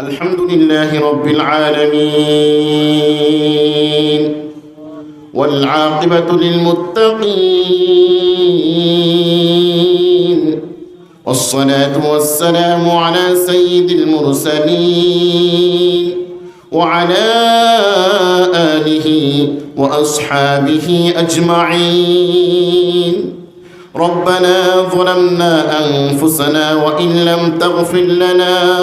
الحمد لله رب العالمين والعاقبة للمتقين والصلاة والسلام على سيد المرسلين وعلى آله وأصحابه أجمعين. ربنا ظلمنا أنفسنا وإن لم تغفر لنا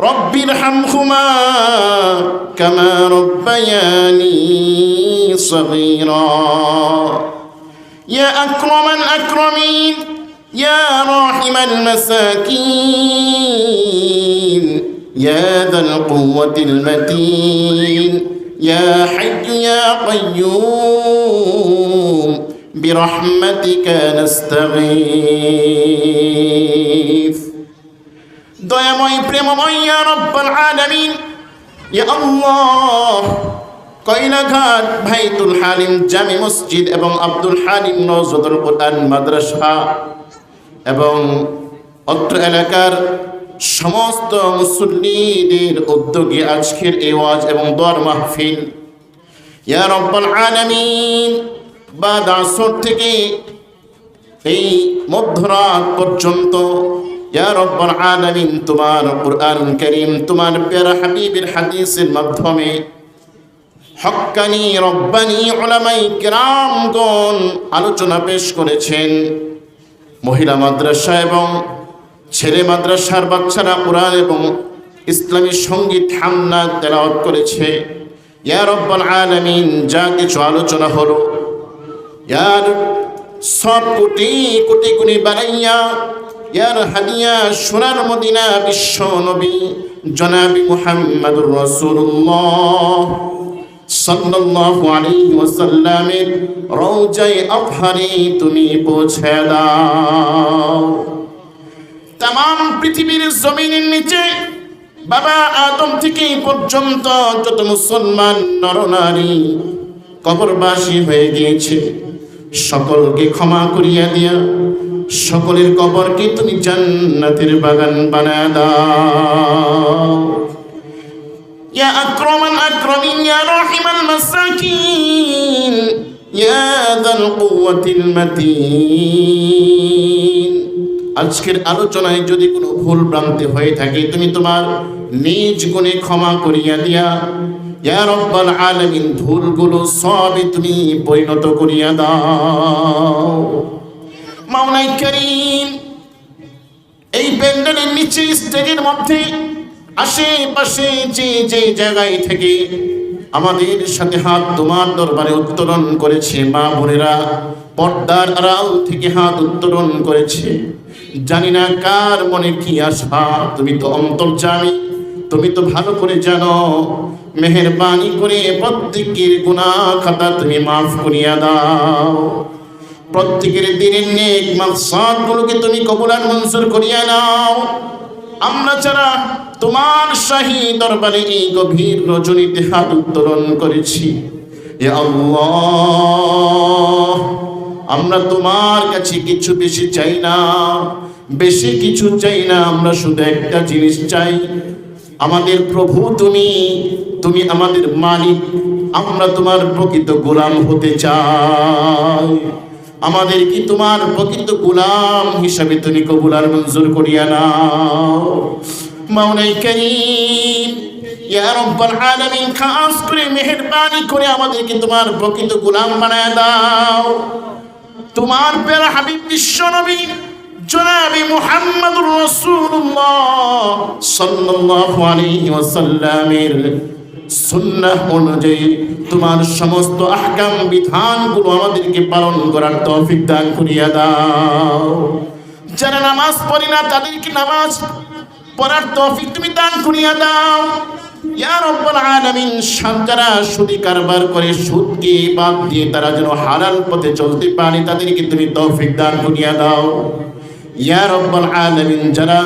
رب ارحمهما كما ربياني صغيرا. يا أكرم الأكرمين يا راحم المساكين يا ذا القوة المتين يا حي يا قيوم برحمتك نستغيث. দয়াময়, প্রেমময়, ইয়া রব্বাল আলামিন। ইয়া ভাইতুল হালিম, জামি মসজিদ এবং আব্দুল হালিম নজরুল কোরআন মাদ্রাসা এবং অত্র এলাকার সমস্ত মুসল্লিদের উদ্যোগে আজকের এই ওয়াজ এবং দর মাহফিল। ইয়া রব্বাল আলামিন, বাদ আসর থেকে এই মধ্যরাত পর্যন্ত আলামিন, তোমার কুরআন করিম, তোমার প্যারা হাবিবের হাদিসের মাধ্যমে হক্কানি রব্বানি ওলামাই কিরামগণ আলোচনা পেশ করেছেন। মহিলা মাদ্রাসা এবং ছেলে মাদ্রাসার বাচ্চারা কোরআন এবং ইসলামী সংগীত, হামনা, তেলাওয়াত করেছে। ইয়া রব্বাল আলামিন, যা কিছু আলোচনা হলো, ইয়ার সব কোটি কোটি গুণী বানাইয়া ইয়ার হাদিয়া সোনার মদিনা বিশ্ব নবী জনাবি মুহাম্মাদুর রাসূলুল্লাহ সাল্লাল্লাহু আলাইহি ওয়াসাল্লামের রওজায়ে আফহারে তুমি পৌঁছে দাও। তাম পৃথিবীর জমিনের নিচে বাবা আদম থেকে পর্যন্ত যত মুসলমান নরনারী কবরবাসী হয়ে গিয়েছে, সকলকে ক্ষমা করিয়া দিয়া সকলের কবরকে তুমি জান্নাতের বাগান বানায় দাও। ইয়া আক্রমান আক্রমিন, ইয়া রাহিমান মাসাকিন, ইয়া দাল কুওয়াতিল মাতিন। আজকের আলোচনায় যদি কোনো ভুল ভ্রান্তি হয়ে থাকে, তুমি তোমার নিজ গুণে ক্ষমা করিয়া দিয়া, ইয়া রব্বাল আলামিন, ভুলগুলো সবই তুমি পরিণত করিয়া দাও। মাওলাই করিম। এই প্যান্ডেলের নিচে স্টেজের মধ্যে আশেপাশে যে যে জায়গায় থেকে আমাদের সাথে হাত তোমার দরবারে উত্তোলন করেছে মা বোনেরা, পর্দার আড়াল থেকে হাত উত্তোলন করেছে। জানি না কার মনে কি আশা, তুমি তো অন্তর্জামী, তুমি তো ভালো করে জানো, মেহরবানি করে প্রত্যেকের গুনাহ খাতা তুমি মাফ করিয়া দাও। প্রত্যেকের দিনের নেক মাকসাদ গুলোকে তুমি কবুলার মঞ্জুর করিয়া নাও। আমরা যারা তোমার শাহী দরবারে এই গভীর রজনীতে হাত উত্তোলন করেছি আমরা তোমার কাছে কিছু বেশি চাই না। বেশি কিছু চাই না, আমরা শুধু একটা জিনিস চাই। আমাদের প্রভু তুমি তুমি আমাদের মালিক, আমরা তোমার প্রকৃত গোলাম হতে চাই। আমাদের কি তোমার প্রকৃত গুলাম হিসাবে তুমি কবুলার মঞ্জুর করিয়া নাও। মাওলাই করিম খাস করে, মেহেরবানি করে আমাদেরকে তোমার প্রকৃত গোলাম বানায় দাও। তোমার প্যারা হাবিব বিশ্ব নবী জনাবি মুহাম্মদুর রাসূলুল্লাহ সাল্লাল্লাহু আলাইহি ওয়াসাল্লামের সুন্নাহ অনুযায়ী তোমার সমস্ত আহকাম বিধানগুলো আমাদেরকে পালন করার তৌফিক দান করিয়া দাও। যারা নামাজ পড়ে না, তাদেরকে নামাজ পড়ার তৌফিক তুমি দান করিয়া দাও। ইয়া রব্বাল আলামিন যারা সুদি করে সুদকে বাদ দিয়ে তারা যেন হালাল পথে চলতে পারে, তাদেরকে তুমি তৌফিক দান করিয়া দাও। ইয়া রব্বাল আলামিন, যারা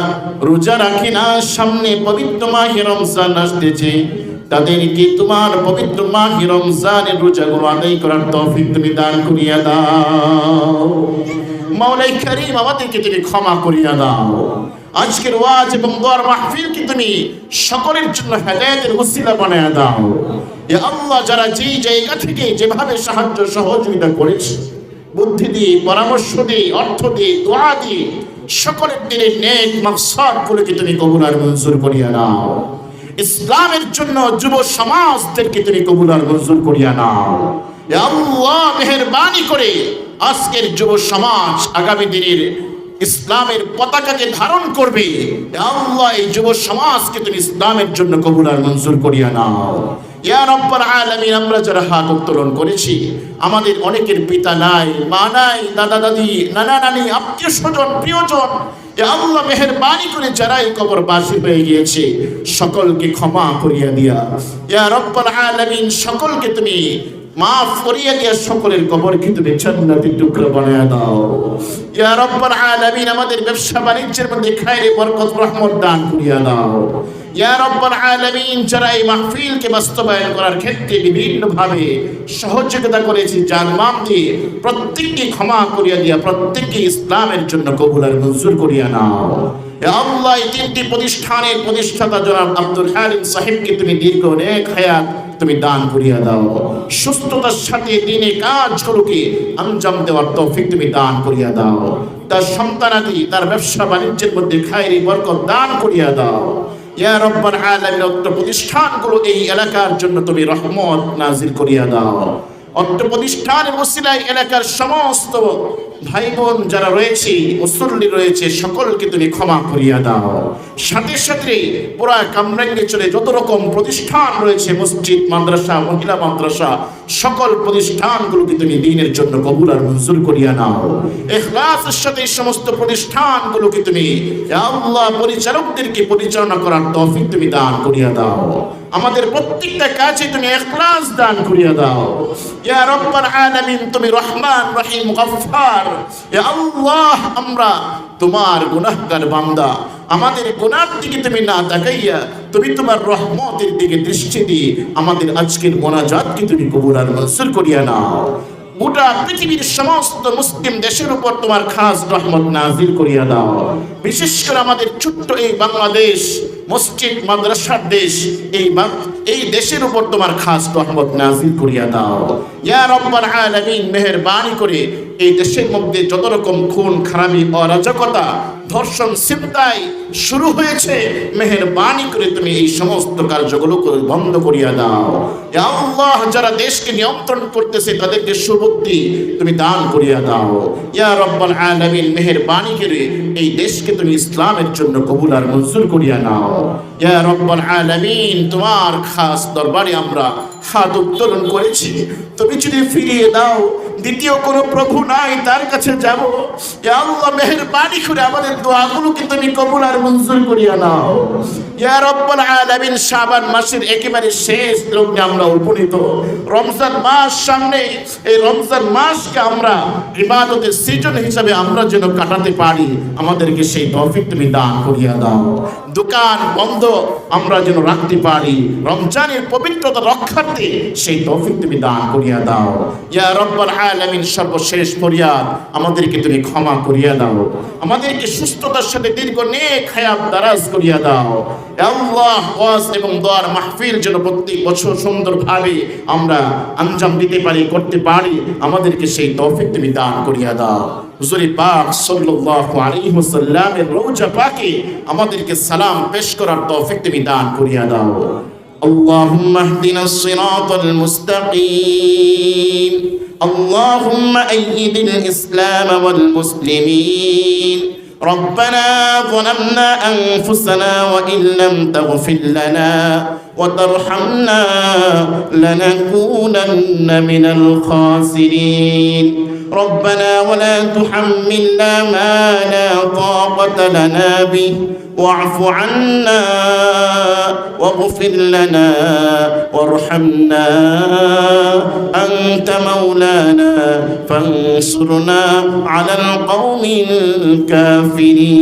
রোজা রাখে না, সামনে পবিত্র মাহে রমজান আসতেছে তাদেরকে তোমার পবিত্র মাহে রমজানের রোজাগুলো আদায় করার তৌফিক তুমি দান করিয়া দাও। মাওলাই করিম, আমাদেরকে তুমি ক্ষমা করিয়া দাও। আজকের ওয়াজ এবং দোয়ার মাহফিলকে তুমি সকলের জন্য হেদায়েতের উসিলা বানায়া দাও। এ আল্লাহ, যারা যেই জায়গা থেকে যেভাবে সাহায্য সহযোগিতা করেছে, বুদ্ধি দিয়ে, পরামর্শ দিয়ে, অর্থ দিয়ে, দোয়া দিয়ে, সকলের দিনের নেক মাকসাদ গুলোকে তুমি কবুল আর মঞ্জুর করিয়া নাও ইসলামের জন্য যুব সমাজদেরকে তুমি কবুল আর মঞ্জুর করিয়া নাও। আল্লাহ মেহরবানি করে আজকের যুব সমাজ আগামী দিনের ইসলামের পতাকাকে ধারণ করবে। আল্লাহ এই যুব সমাজকে তুমি ইসলামের জন্য কবুল আর মঞ্জুর করিয়া নাও। ইয়া রব্বাল আলামিন, আমরা যারা হাত উত্তোলন করেছি, আমাদের অনেকের পিতা নাই, মা নাই, দাদা দাদি, নানা নানি, আত্মীয় স্বজন, প্রিয়জন আল্লাহ মেহেরবানি করে যারা এই কবর বাসী হয়ে গিয়েছে, সকলকে ক্ষমা করিয়া দিয়া। ইয়া রব্বাল আলামিন, সকলকে তুমি মাফ করিয়া দিয়া সকলের কবরকে তুমি জান্নাতের টুকরো বানায়া দাও। ইয়া রব্বাল আলামিন, আমাদের ব্যবসা বাণিজ্যের মধ্যে খায়রে বরকত, রহমত দান করিয়া দাও। সহযোগিতা ইসলামের জন্য প্রতিষ্ঠাতা আব্দুল সাহেবকে তুমি দীর্ঘ তুমি দান করিয়া দাও। সুস্থতার সাথে দিনে কাজগুলোকে আঞ্জাম দেওয়ার তৌফিক তুমি দান করিয়া দাও। তার সন্তানাদি, তার ব্যবসা বাণিজ্যের মধ্যে খায়রি বরকত দান করিয়া দাও। ইয়া রব্বাল আলামিন প্রতিষ্ঠানগুলো এই এলাকার জন্য তুমি রহমত নাজিল করিয়া দাও। অত্র প্রতিষ্ঠানের ওসিলায় এলাকার সমস্ত ভাই বোন যারা রয়েছে, মুসল্লি রয়েছে, সকলকে তুমি ক্ষমা করিয়া দাও। সাথে সাথে পুরা কামরাঙ্গে চলে যত রকম প্রতিষ্ঠান রয়েছে, মসজিদ, মাদ্রাসা, মহিলা মাদ্রাসা সকল প্রতিষ্ঠানগুলোকে তুমি দিনের জন্য কবুল আর মঞ্জুর করিয়া নাও। এখলাসের সাথে এই সমস্ত প্রতিষ্ঠানগুলোকে তুমি আল্লাহ পরিচালকদেরকে পরিচালনা করার তৌফিক তুমি দান করিয়া দাও। আমাদের প্রত্যেকটা কাজে তুমি এখলাস দান করিয়া দাও। ইয়া রব্বাল আলামিন, তুমি রহমান, রহিম, গফফার। ইয়া আল্লাহ, আমরা তোমার গুনাহগার বান্দা। আমাদের গুনার দিকে তুমি না তাকাইয়া, তুমি তোমার রহমতের দিকে দৃষ্টি দিয়ে আমাদের আজকের মোনাজাতকে তুমি কবুল আর মনসুর করিয়া নাও। গোটা পৃথিবীর সমস্ত মুসলিম দেশের উপর তোমার খাস রহমত নাজিল করিয়া দাও। বিশেষ করে আমাদের ছোট্ট এই বাংলাদেশ, মসজিদ, মাদ্রাসার দেশ, এই এই দেশের উপর তোমার খাস রহমত নাজিল করিয়া দাও। ইয়া রব্বাল আলামিন, মেহেরবানি করে এই দেশের মধ্যে যত রকম খুন খারামি অরাজকতা, ধর্ষণ চিন্তায় শুরু হয়েছে, মেহেরবানি করে তুমি এই সমস্ত কার্যগুলো বন্ধ করিয়া দাও। আল্লাহ, যারা দেশকে নিয়ন্ত্রণ করতেছে, তাদেরকে সুবুদ্ধি তুমি দান করিয়া দাও। ইয়া রব্বাল আলামিন, মেহেরবানি করে এই দেশকে তুমি ইসলামের জন্য কবুল আর মঞ্জুর করিয়া নাও। ইয়া রব্বাল আলামিন, তোমার খাস দরবারে আমরা হাত উত্তোলন করেছি। তুমি যদি ফিরিয়ে দাও দ্বিতীয় কোনো প্রভু নাই, তার কাছে যাব। আল্লাহ, মেহেরবানি করে আমাদের তুমি কবুল আর মঞ্জুর করিয়া নাও। ইয়া রব্বাল আলামিন, শাবান মাসের একেবারে শেষ লগ্নে আমরা উপনীত। রমজান মাস সামনে, এই রমজান মাসকে আমরা ইবাদতের সিজন হিসাবে আমরা যেন কাটাতে পারি, আমাদেরকে সেই তৌফিক তুমি দান করিয়া দাও। দোকান বন্ধ আমরা যেন রাখতে পারি, রমজানের পবিত্রতা রক্ষার্থে সেই তৌফিক তুমি দান করিয়া দাও। ইয়া রব্বাল আলামিন সর্বশেষ ফরিয়াদ আমাদেরকে তুমি ক্ষমা করিয়া দাও। আমাদেরকে সুস্থতার সাথে দীর্ঘ নেক হায়াত দারাজ করিয়া দাও। আল্লাহ ওয়াজ এবং দোয়ার মাহফিল যেন প্রত্যেক বছর সুন্দরভাবে আমরা আঞ্জাম দিতে পারি, করতে পারি, আমাদেরকে সেই তৌফিক তুমি দান করিয়া দাও। হুজুরি পাক সাল্লাল্লাহু আলাইহি ওয়াসাল্লামের রওজা পাকে আমাদেরকে সালাম পেশ করার তৌফিক তুমি দান করিয়া দাও। اللهم اهدنا الصراط المستقيم. اللهم أيد الإسلام والمسلمين. ربنا ظلمنا أنفسنا وإن لم تغفر لنا وترحمنا لنكونن من الخاسرين. ربنا ولا تحملنا ما لا طاقة لنا به. واعف عنا واغفر لنا وارحمنا. أنت مولانا فانصرنا على القوم الكافرين.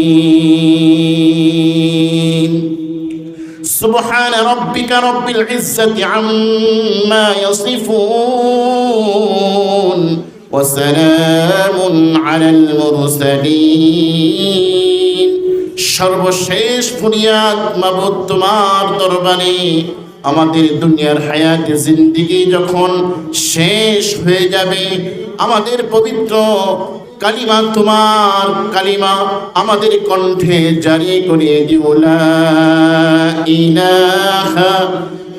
سبحان ربك رب العزة عما يصفون. وسلام على المرسلين সর্বশেষ ফরিয়াদ মাবুদ তোমার দরবারে আমাদের দুনিয়ার হায়াতে জিন্দিগি যখন শেষ হয়ে যাবে আমাদের পবিত্র কালিমা তোমার কালিমা আমাদের কণ্ঠে জারি করে দিও লা ইলাহা